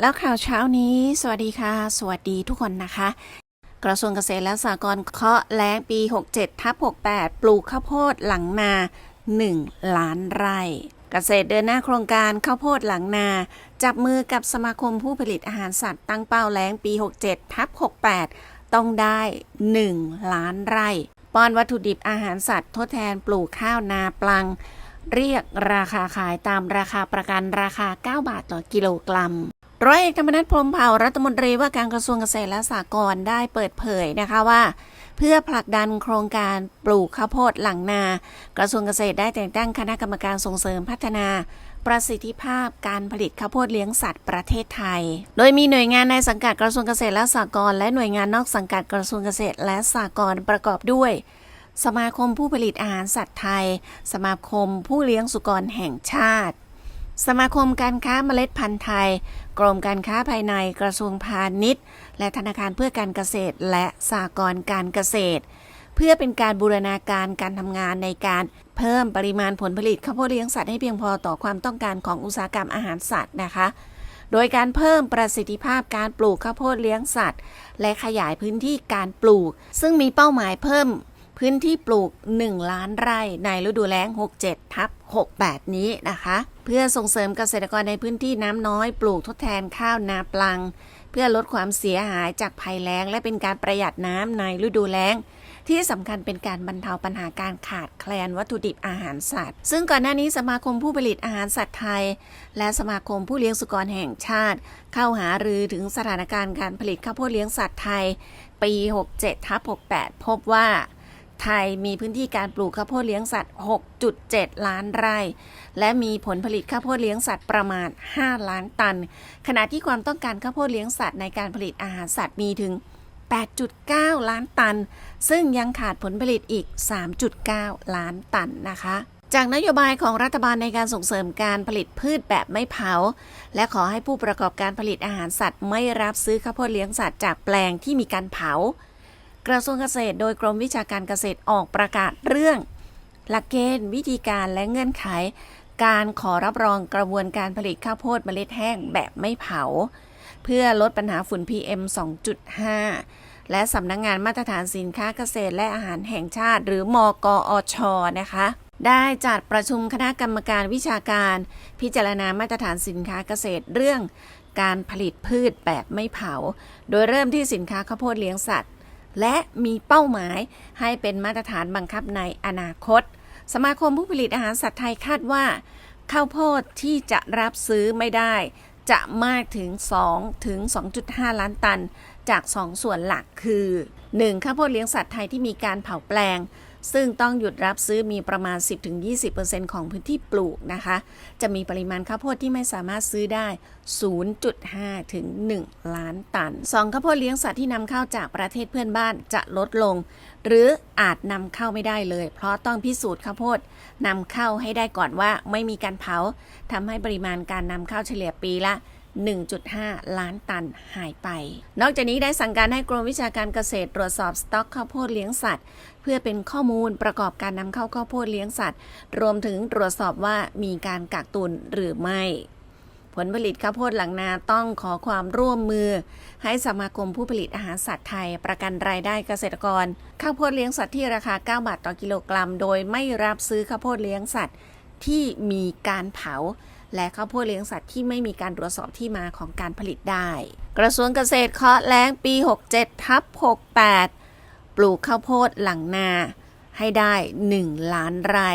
แล้วข่าวเช้านี้ สวัสดีค่ะ สวัสดีทุกคนนะคะ กระทรวงเกษตรและสหกรณ์เคาะแล้งปี 67ทับ68 ปลูกข้าวโพดหลังนา 1 ล้านไร่ เกษตรเดินหน้าโครงการข้าวโพดหลังนา จับมือกับสมาคมผู้ผลิตอาหารสัตว์ตั้งเป้าแล้งปี 67ทับ68 ต้องได้ 1 ล้านไร่ ป้อนวัตถุดิบอาหารสัตว์ทดแทนปลูกข้าวนาปลัง เรียกราคาขายตามราคาประกันราคา 9 บาทต่อกิโลกรัม ร้อยเอกธรรมนัฐพรมเผ่ารัฐมนตรีว่าการกระทรวงเกษตรและสหกรณ์ได้เปิดเผยนะคะว่า เพื่อผลักดันโครงการปลูกข้าวโพดหลังนา กระทรวงเกษตรได้แต่งตั้งคณะกรรมการส่งเสริมพัฒนาประสิทธิภาพการผลิตข้าวโพดเลี้ยงสัตว์ประเทศไทย โดยมีหน่วยงานในสังกัดกระทรวงเกษตรและสหกรณ์และหน่วยงานนอกสังกัดกระทรวงเกษตรและสหกรณ์ประกอบด้วย สมาคมผู้ผลิตอาหารสัตว์ไทย สมาคมผู้เลี้ยงสุกรแห่งชาติ สมาคมการค้าเมล็ดพันธุ์ไทย กรมการค้าภายในกระทรวงพาณิชย์ และธนาคารเพื่อการเกษตรและสหกรณ์การเกษตร เพื่อเป็นการบูรณาการการทำงานในการเพิ่มปริมาณผลผลิตข้าวโพดเลี้ยงสัตว์ให้เพียงพอต่อความต้องการของอุตสาหกรรมอาหารสัตว์นะคะ โดยการเพิ่มประสิทธิภาพการปลูกข้าวโพดเลี้ยงสัตว์ และขยายพื้นที่การปลูก ซึ่งมีเป้าหมายเพิ่มพื้นที่ปลูก 1 ล้านไร่ในฤดูแล้ง 67ทับ68 นี้นะคะ เพื่อส่งเสริมเกษตรกรในพื้นที่น้ำน้อยปลูกทดแทนข้าวนาปลัง เพื่อลดความเสียหายจากภัยแล้ง และเป็นการประหยัดน้ำในฤดูแล้ง ที่สำคัญเป็นการบรรเทาปัญหาการขาดแคลนวัตถุดิบอาหารสัตว์ ซึ่งก่อนหน้านี้สมาคมผู้ผลิตอาหารสัตว์ไทย และสมาคมผู้เลี้ยงสุกรแห่งชาติ เข้าหารือถึงสถานการณ์การผลิตข้าวโพดเลี้ยงสัตว์ไทย ปี 67ทับ68 พบว่า ไทยมีพื้นที่การปลูกข้าวโพดเลี้ยงสัตว์ 6.7 ล้านไร่ และมีผลผลิตข้าวโพดเลี้ยงสัตว์ประมาณ 5 ล้านตัน ขณะที่ความต้องการข้าวโพดเลี้ยงสัตว์ในการผลิตอาหารสัตว์มีถึง 8.9 ล้านตัน ซึ่งยังขาดผลผลิตอีก 3.9 ล้านตันนะคะจากนโยบายของรัฐบาลในการส่งเสริมการผลิตพืชแบบไม่เผา และขอให้ผู้ประกอบการผลิตอาหารสัตว์ ไม่รับซื้อข้าวโพดเลี้ยงสัตว์จากแปลงที่มีการเผา กระทรวงเกษตรโดยกรมวิชาการเกษตรออกประกาศเรื่อง หลักเกณฑ์วิธีการและเงื่อนไข การขอรับรองกระบวนการผลิตข้าวโพดเมล็ดแห้งแบบไม่เผา เพื่อลดปัญหาฝุ่น PM 2.5 และสำนักงงานมาตรฐานสินค้าเกษตรและอาหารแห่งชาติ หรือมกอชนะคะได้จัดประชุมคณะกรรมการวิชาการ พิจารณามาตรฐานสินค้าเกษตรเรื่อง การผลิตพืชแบบไม่เผา โดยเริ่มที่สินค้าข้าวโพดเลี้ยงสัตว์ และมีเป้าหมายให้เป็นมาตรฐานบังคับในอนาคต สมาคมผู้ผลิตอาหารสัตว์ไทยคาดว่า ข้าวโพดที่จะรับซื้อไม่ได้ จะมากถึง 2 ถึง 2.5 ล้านตัน จาก 2 ส่วนหลักคือ 1. ข้าวโพดเลี้ยงสัตว์ไทยที่มีการเผาแปลง ซึ่งต้องหยุดรับซื้อมีประมาณ 10-20%ของพื้นที่ปลูกนะคะ จะมีปริมาณข้าวโพดที่ไม่สามารถซื้อได้ 0.5 ถึง 1 ล้านตัน 2. ข้าวโพดเลี้ยงสัตว์ที่นำเข้าจากประเทศเพื่อนบ้านจะลดลง หรืออาจนำเข้าไม่ได้เลย เพราะต้องพิสูจน์ข้าวโพดนำเข้าให้ได้ก่อนว่าไม่มีการเผาทำให้ปริมาณการนำเข้าเฉลี่ยปีละ 1.5 ล้านตันหายไป นอกจากนี้ได้สั่งการให้กรมวิชาการเกษตรตรวจสอบสต็อกข้าวโพดเลี้ยงสัตว์ เพื่อเป็นข้อมูลประกอบการนำเข้าข้าวโพดเลี้ยงสัตว์ รวมถึงตรวจสอบว่ามีการกักตุนหรือไม่ ผลผลิตข้าวโพดหลังนาต้องขอความร่วมมือ ให้สมาคมผู้ผลิตอาหารสัตว์ไทย ประกันรายได้เกษตรกร ข้าวโพดเลี้ยงสัตว์ที่ราคา 9 บาทต่อกิโลกรัม โดยไม่รับซื้อข้าวโพดเลี้ยงสัตว์ที่มีการเผา และข้าวโพดเลี้ยงสัตว์ที่ไม่มีการตรวจสอบที่มาของการผลิตได้ กระทรวงเกษตรเคาะแล้งปี 67ทับ68 ปลูกข้าวโพดหลังนาให้ได้ 1 ล้านไร่